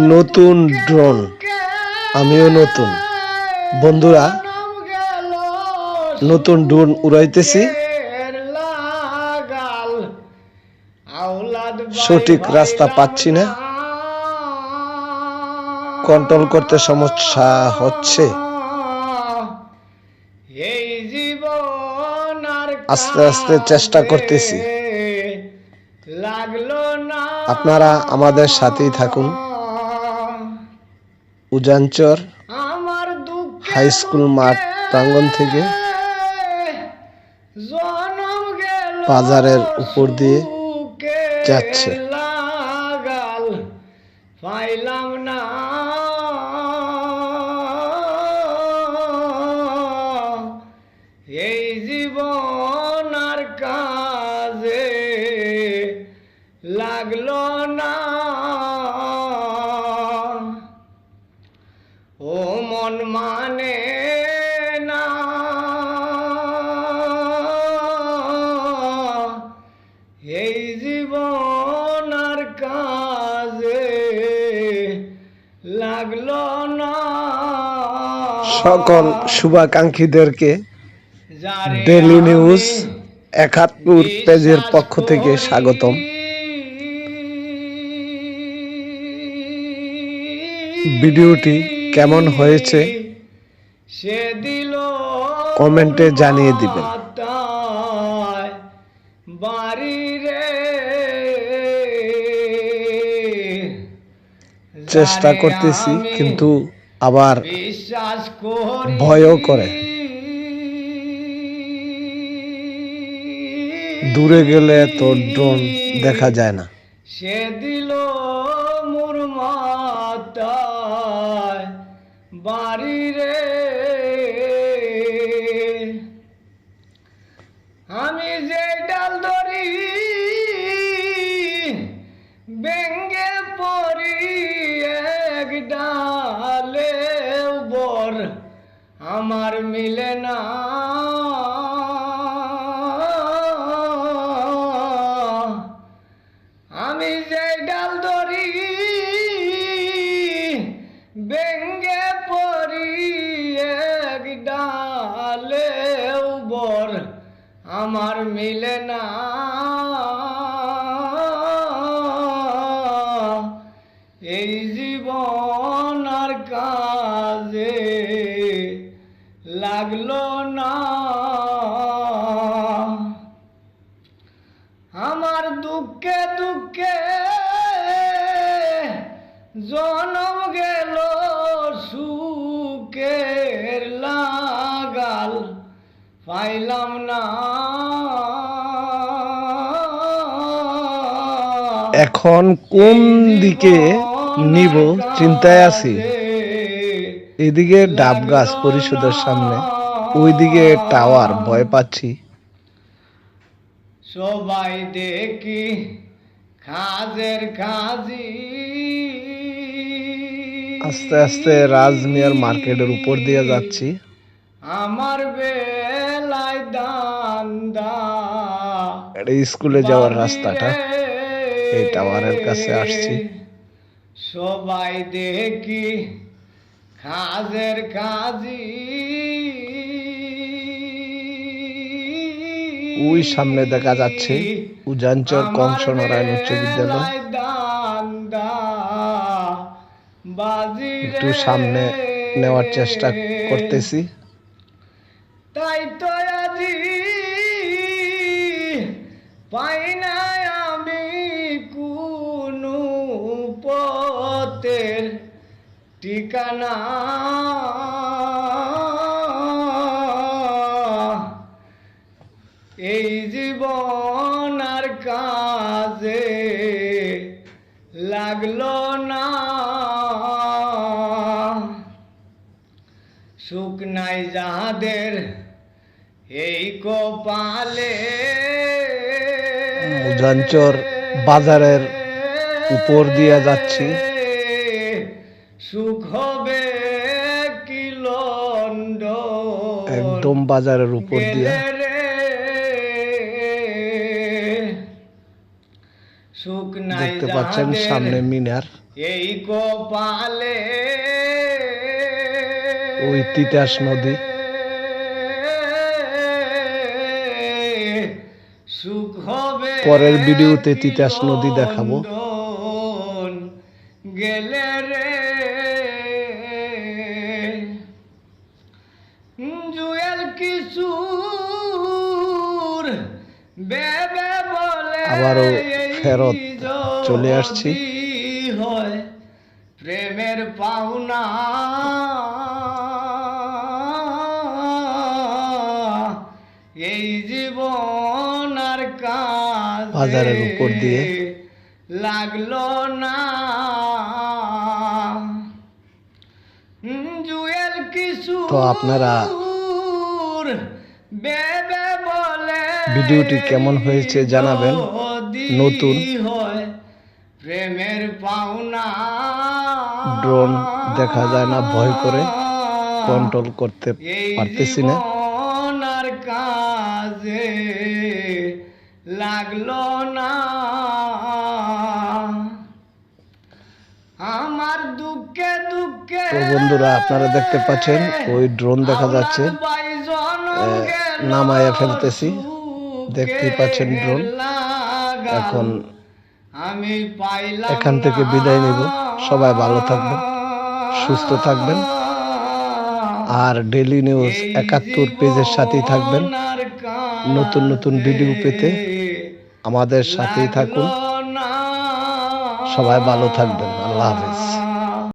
নতুন ড্রোন। আমিও নতুন। বন্ধুরা নতুন ড্রোন উড়াইতেছি। সঠিক রাস্তা পাচ্ছি না। কন্ট্রোল করতে সমস্যা হচ্ছে। আস্তে আস্তে চেষ্টা করতেছি। আপনারা আমাদের সাথেই থাকুন। উজানচর আমার দুঃখ হাই স্কুল মাঠ প্রাঙ্গণ থেকে বাজারের উপর দিয়ে যাচ্ছে। লাগাল পাইলাম না এই জীবন আর কাজে লাগল মন মানে না। এই জীবন আর কাজে লাগল না। সকল শুভাকাঙ্ক্ষীদেরকে ডেলি নিউজ একাত্তর পেজের পক্ষ থেকে স্বাগতম। ভিডিওটি কেমন হয়েছে কমেন্টে জানিয়ে দিবেন। চেষ্টা করতেছি, কিন্তু আবার ভয়ও করে। দূরে গেলে তো ড্রোন দেখা যায় না সে দিল মোর বাড়ি রে। আমি যে ডাল ধরি বেঙ্গে পরি এক ডালে বর আমার মিলে না। বেঙ্গে পরি এক ডালে বর আমার মিলে না। এই জীবন আর কাজে লাগল না। আমার দুঃখে দুঃখে জনম এখন কোন দিকে নিব চিন্তায় আছি? এদিকে ডাব গাছ পরিষদের সামনে ওইদিকে টাওয়ার ভয় পাচ্ছি। সবাই দেখি খাজের খাজি। আস্তে আস্তে রাজমিয়ার মার্কেটের উপর দিয়ে যাচ্ছি। আমার বেলায় দান্দা। এটা স্কুলে যাওয়ার রাস্তাটা। এই টাওয়ারের কাছে আসছি। সবাই দেখি খাজের খাজি। ওই সামনে দেখা যাচ্ছে উজানচর কংস নারায়ণ উচ্চ বিদ্যালয়। একটু সামনে নেওয়ার চেষ্টা করতেছি। তাই তো আজি পাই না পথের ঠিকানা এই জীবন আর কাজে লাগল না। সুখ নাই যাহাদের এই কপালে। উজানচর বাজারের উপর দিয়ে যাচ্ছি। সুখ হবে কি একদম বাজারের উপর দিয়ে। সুখ নাই দেখতে পাচ্ছেন সামনে মিনার। এই কপালে। ওই তিতাস নদী। সুখ হবে পরের ভিডিওতে তিতাস নদী দেখাবো। গেলে আবারও ফেরত চলে আসছি। প্রেমের পাওনা এই জীবন আর কাজ বাজারের উপর দিয়ে। লাগল না জুয়েল কিছু তো আপনারা বেবে ভিডিওটি কেমন হয়েছে জানাবেন। নতুন। প্রেমের পাওনা ড্রোন দেখা যায় না, ভয় করে কন্ট্রোল করতে পারতেছি না কাজে লাগল না আমার দুঃখে দুঃখে তো বন্ধুরা, আপনারা দেখতে পাচ্ছেন, ওই ড্রোন দেখা যাচ্ছে নামায়া ফেলতেছি। দেখতেই পাচ্ছেন ড্রোন। এখন আমি এখান থেকে বিদায় নিব। সবাই ভালো থাকবেন, সুস্থ থাকবেন। আর ডেলি নিউজ একাত্তর পেজের সাথেই থাকবেন নতুন নতুন ভিডিও পেতে আমাদের সাথেই থাকুন সবাই ভালো থাকবেন আল্লাহ হাফেজ